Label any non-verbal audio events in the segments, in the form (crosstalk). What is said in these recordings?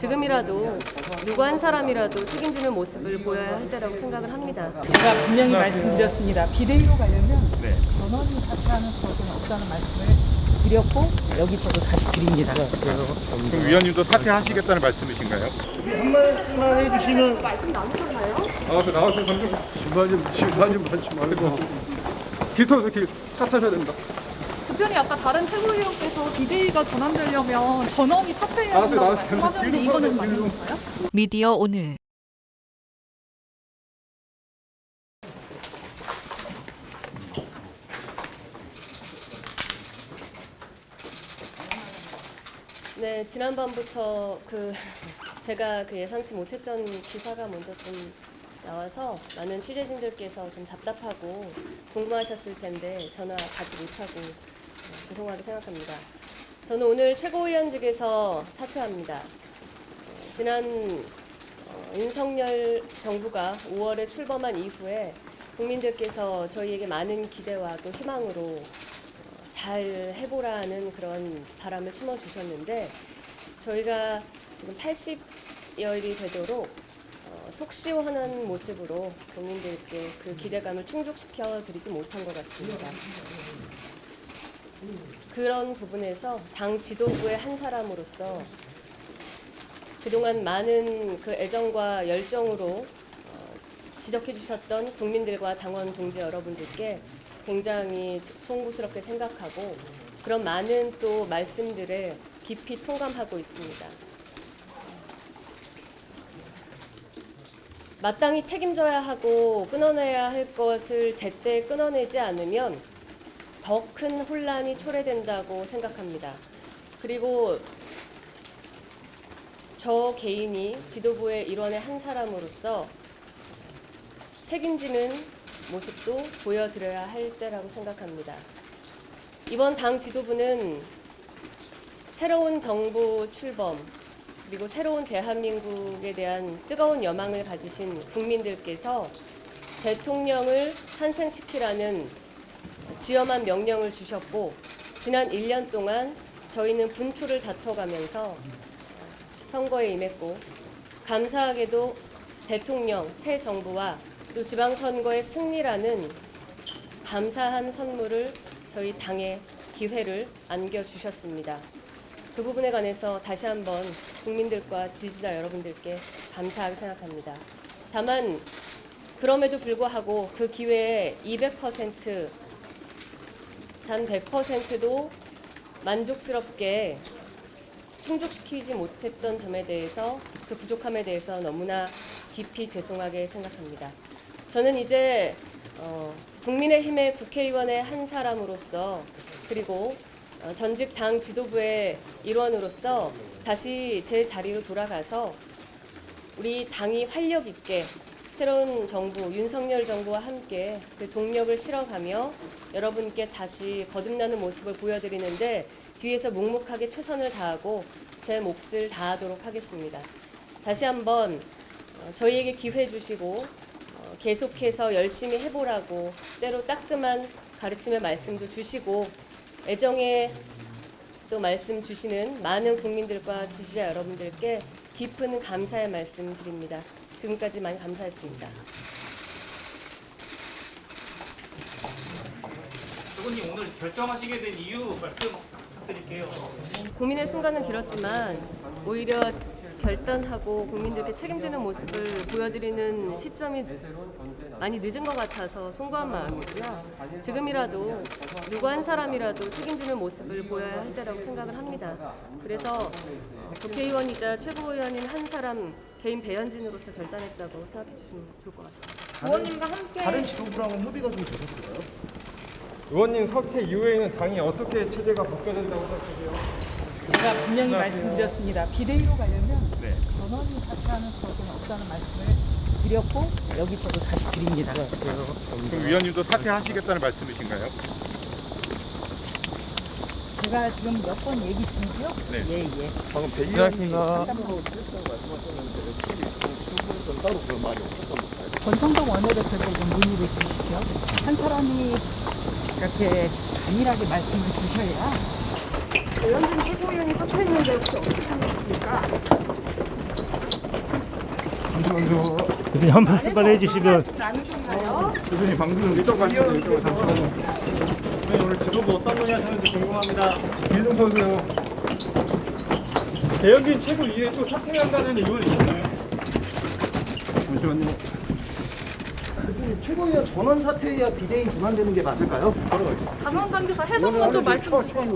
지금이라도 누구 한 사람이라도 책임지는 모습을 보여야 할 때라고 생각을 합니다. 제가 분명히 말씀드렸습니다. 비대위로 가려면 네. 전원이 사퇴하는 수밖에 없다는 말씀을 드렸고 여기서도 다시 드립니다. 그 위원님도 사퇴하시겠다는 말씀이신가요? 한 말씀만 해주시면 말씀 나누셨나요? 나와서 나와서 좀 신발 좀 신발 좀 받지 말고 길 터서 길차 타셔야 된다. 대표님 아까 다른 최고위원께서 비대위가 전환되려면 전원이 사퇴해야 나왔어요, 된다고 나왔어요. 말씀하셨는데 이거는 맞는. 건가요? 미디어 오늘 네, 지난밤부터 그 (laughs) 제가 그 예상치 못했던 기사가 먼저 좀 나와서 많은 취재진들께서 좀 답답하고 궁금하셨을 텐데 전화 받지 못하고 어, 죄송하게 생각합니다. 저는 오늘 최고위원직에서 사퇴합니다. 어, 지난 어, 윤석열 정부가 5월에 출범한 이후에 국민들께서 저희에게 많은 기대와 또 희망으로 어, 잘 해보라는 그런 바람을 심어 주셨는데 저희가 지금 80여일이 되도록 어, 속 시원한 모습으로 국민들께 그 기대감을 충족시켜 드리지 못한 것 같습니다. 그런 부분에서 당 지도부의 한 사람으로서 그동안 많은 그 애정과 열정으로 어, 지적해 주셨던 국민들과 당원 동지 여러분들께 굉장히 송구스럽게 생각하고 그런 많은 또 말씀들에 깊이 통감하고 있습니다. 마땅히 책임져야 하고 끊어내야 할 것을 제때 끊어내지 않으면 더 큰 혼란이 초래된다고 생각합니다. 그리고 저 개인이 지도부의 일원의 한 사람으로서 책임지는 모습도 보여드려야 할 때라고 생각합니다. 이번 당 지도부는 새로운 정부 출범 그리고 새로운 대한민국에 대한 뜨거운 여망을 가지신 국민들께서 대통령을 탄생시키라는 지엄한 명령을 주셨고 지난 1년 동안 저희는 분초를 다퉈가면서 선거에 임했고 감사하게도 대통령 새 정부와 또 지방선거의 승리라는 감사한 선물을 저희 당에 기회를 안겨주셨습니다. 그 부분에 관해서 다시 한번 국민들과 지지자 여러분들께 감사하게 생각합니다. 다만 그럼에도 불구하고 그 기회에 200%, 단 100%도 만족스럽게 충족시키지 못했던 점에 대해서 그 부족함에 대해서 너무나 깊이 죄송하게 생각합니다. 저는 이제 어, 국민의힘의 국회의원의 한 사람으로서 그리고 어, 전직 당 지도부의 일원으로서 다시 제 자리로 돌아가서 우리 당이 활력 있게 새로운 정부 윤석열 정부와 함께 그 동력을 실어가며 여러분께 다시 거듭나는 모습을 보여드리는데 뒤에서 묵묵하게 최선을 다하고 제 몫을 다하도록 하겠습니다. 다시 한번 어, 저희에게 기회 주시고 어, 계속해서 열심히 해보라고 때로 따끔한 가르침의 말씀도 주시고 애정의 또 말씀 주시는 많은 국민들과 지지자 여러분들께 깊은 감사의 말씀 드립니다. 지금까지 많이 감사했습니다. 조건님 오늘 결정하시게 된 이유 말씀 부탁드릴게요. 고민의 순간은 길었지만 오히려 결단하고 국민들께 책임지는 모습을 보여드리는 시점이 많이 늦은 것 같아서 송구한 마음이고요. 지금이라도 누구 한 사람이라도 책임지는 모습을 보여야 할 때라고 생각을 합니다. 그래서 어, 국회의원이자 최고위원인 한 사람 개인 배현진으로서 결단했다고 생각해 주시면 좋을 것 같습니다. 의원님과 함께 다른 지도부랑은 협의가 좀 되셨어요? 의원님 사퇴 이후에는 당이 어떻게 체제가 바뀌어야 된다고 생각하세요? 제가 분명히 말씀드렸습니다. 비대위로 가려면 네. 전원이 사퇴하는 수밖에 없다는 말씀을 드렸고 여기서도 다시 드립니다. 그 위원님도 사퇴하시겠다는 말씀이신가요? 제가 지금 몇 번 얘기 중이죠? 네. 예, 예. 방금 배 고맙습니다. 따로 그런 말이 없었던 건가요? 권성동 원내대표에게 좀 문의를 주시죠. 한 사람이 이렇게 단일하게 말씀을 주셔야 의원진 최고위원이 사퇴했는데 혹시 어떻게 생각하십니까? 대표님 한 말씀만 해주시면 대표님 방금 이쪽 가시죠. 이쪽 가시죠. 네, 오늘 지도부 어떤 분이 하셨는지 궁금합니다. 김동 선수요. 대형진 최고 이후에 또 사퇴한다는 이유는 있나요? 잠시만요. 대표님 최고위원 전원 사퇴해야 비대위 전환되는 게 맞을까요? 당원 당규서 해석만 좀 말씀 주세요.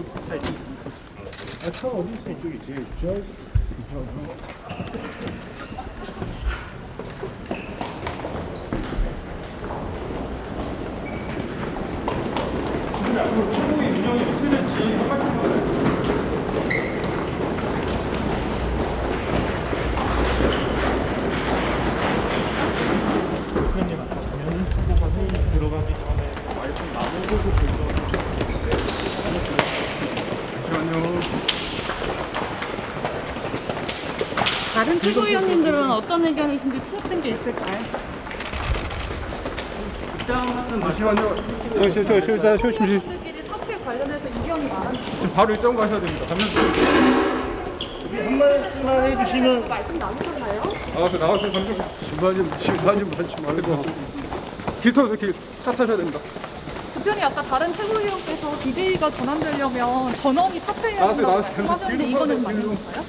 다른 최고위원님들은 어떤 의견이신지 취합된 게 있을까요? 잠시만요. 저, 저, 저, 저, 저, 저, 잠시. 들끼리 사퇴 관련해서 의견이 많은데 지금 바로 일정 가셔야 됩니다. 가면 한 말씀만 해주시면 말씀 나누셨나요? 나와서 나와서 잠시 신발 좀 신발 좀 받지 말고 길 타서 길차 타셔야 됩니다. 대표님 아까 다른 최고위원께서 비대위가 전환되려면 전원이 사퇴해야 한다고. 말씀하셨는데 이거는. 맞는 건가요?